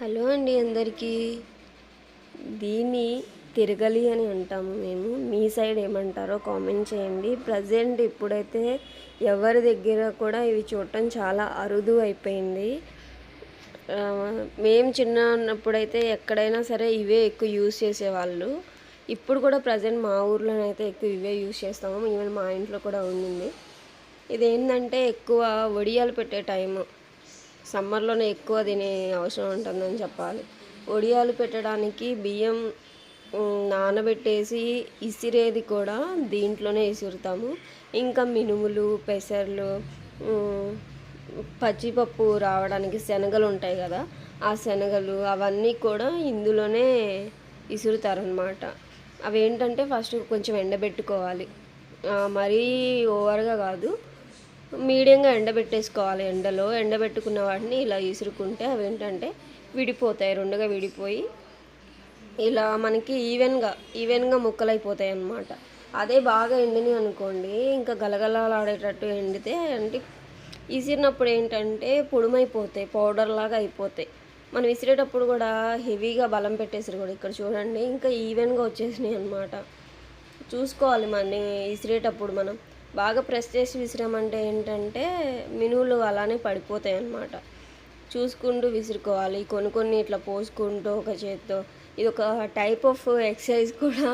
Hello అండి అందరికీ. దీన్ని తిరగలి అని అంటాము మేము. మీ సైడ్ ఏమంటారో కామెంట్ చేయండి. ప్రజెంట్ ఇప్పుడైతే ఎవరి దగ్గర కూడా ఇవి చూడటం చాలా అరుదు అయిపోయింది. మేము చిన్న ఉన్నప్పుడైతే ఎక్కడైనా సరే ఇవే ఎక్కువ యూజ్ చేసేవాళ్ళు. ఇప్పుడు కూడా ప్రజెంట్ మా ఊర్లోనైతే ఎక్కువ ఇవే యూజ్ చేస్తాము. ఈవెన్ మా ఇంట్లో కూడా ఉండింది. ఇది ఏంటంటే ఎక్కువ వడియాలు పెట్టే టైము. సమ్మర్లోనే ఎక్కువ తినే అవసరం ఉంటుందని చెప్పాలి. వడియాలు పెట్టడానికి బియ్యం నానబెట్టేసి ఇసిరేది కూడా దీంట్లోనే ఇసురుతాము. ఇంకా మినుములు పెసర్లు పచ్చిపప్పు రావడానికి శనగలు ఉంటాయి కదా ఆ శనగలు అవన్నీ కూడా ఇందులోనే ఇసురుతారనమాట. అవి ఏంటంటే ఫస్ట్ కొంచెం ఎండబెట్టుకోవాలి. మరీ ఓవర్గా కాదు. మీడియంగా ఎండబెట్టేసుకోవాలి. ఎండలో ఎండబెట్టుకున్న వాటిని ఇలా ఇసురుకుంటే అవి ఏంటంటే విడిపోతాయి రెండుగా విడిపోయి ఇలా మనకి ఈవెన్గా ఈవెన్గా ముక్కలైపోతాయి అన్నమాట అదే బాగా ఎండినాయి అనుకోండి ఇంకా గలగలలాడేటట్టు ఎండితే అంటే విసిరినప్పుడు ఏంటంటే పొడుమైపోతాయి పౌడర్ లాగా అయిపోతాయి. మనం విసిరేటప్పుడు కూడా హెవీగా బలం పెట్టేసారు కూడా ఇక్కడ చూడండి ఇంకా ఈవెన్గా వచ్చేసినాయి అనమాట చూసుకోవాలి మన విసిరేటప్పుడు మనం. బాగా ప్రెస్ చేసి విసిరామంటే ఏంటంటే మినువులు అలానే పడిపోతాయి అన్నమాట చూసుకుంటూ విసురుకోవాలి. కొన్ని కొన్ని ఇట్లా పోసుకుంటూ ఒక చేత్తో. ఇది ఒక టైప్ ఆఫ్ ఎక్సర్సైజ్ కూడా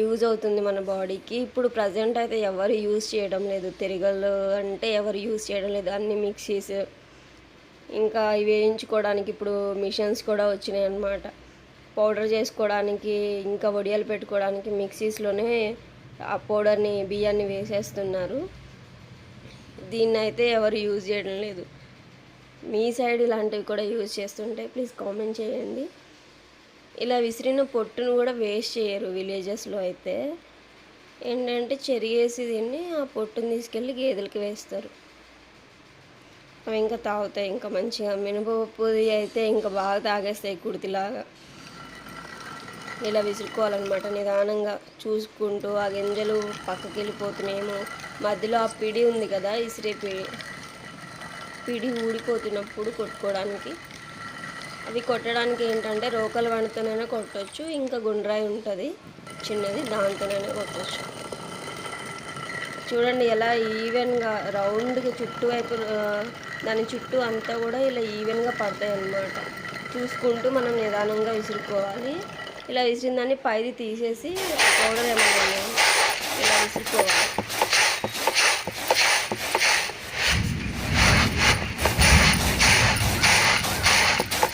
యూజ్ అవుతుంది మన బాడీకి ఇప్పుడు ప్రజెంట్ అయితే ఎవరు యూజ్ చేయడం లేదు. తిరగలు అంటే ఎవరు యూజ్ చేయడం లేదు. అన్ని మిక్సీస్ ఇంకా ఇవి వేయించుకోవడానికి ఇప్పుడు మిషన్స్ కూడా వచ్చినాయి అన్నమాట పౌడర్ చేసుకోవడానికి ఇంకా వడియాలు పెట్టుకోవడానికి మిక్సీస్లోనే ఆ పౌడర్ని బియ్యాన్ని వేసేస్తున్నారు. దీన్ని అయితే ఎవరు యూజ్ చేయడం లేదు. మీ సైడ్ ఇలాంటివి కూడా యూజ్ చేస్తుంటే ప్లీజ్ కామెంట్ చేయండి. ఇలా విసిరిన పొట్టును కూడా వేస్ట్ చేయరు విలేజెస్లో అయితే. ఏంటంటే చెరిగేసి దీన్ని ఆ పొట్టును తీసుకెళ్ళి గేదెలకి వేస్తారు. అవి ఇంకా తాగుతాయి ఇంకా మంచిగా. మినపప్పుది అయితే ఇంకా బాగా తాగేస్తాయి కుడితిలాగా. ఇలా విసురుకోవాలన్నమాట. నిదానంగా చూసుకుంటూ ఆ గింజలు పక్కకి వెళ్ళిపోతున్నాయేమో మధ్యలో ఆ పిడి ఉంది కదా ఇసిరే పిడి పిడి ఊడిపోతున్నప్పుడు కొట్టుకోవడానికి. అవి కొట్టడానికి ఏంటంటే రోకల వణితోనైనా కొట్టవచ్చు ఇంకా గుండ్రాయి ఉంటుంది. చిన్నది దాంతోనైనా కొట్టచ్చు. చూడండి ఎలా ఈవెన్గా రౌండ్గా చుట్టూ వైపు దాని చుట్టూ అంతా కూడా ఇలా ఈవెన్గా పడతాయి అన్నమాట చూసుకుంటూ మనం నిదానంగా విసురుకోవాలి. ఇలా విసిరిన దాన్ని పైది తీసేసి పౌడర్ ఏమైనా? ఇలా విసురుకోవాలి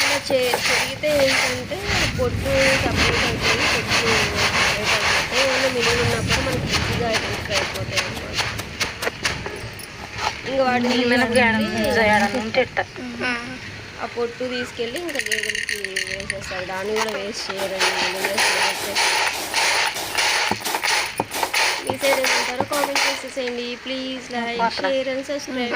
ఇలా చే చెరిగితే ఏంటంటే పొట్టు సపరేట్ అవుతుంది పొట్టు సపరేట్ అయిపోతే ఏమైనా మిగిలి ఉన్నప్పుడు మనకి ఈజీగా ఐడెంటిఫై అయిపోతాయి అన్నమాట. ఇంకా వాటిని ఆ పొట్టు తీసుకెళ్ళి ఇంకా గేదెలకి వేసేస్తారు దాన్ని కూడా వేస్ట్ చేయరండి మీ సైడ్ ఏమంటారో కామెంట్ చేసేసేయండి. Please like share and subscribe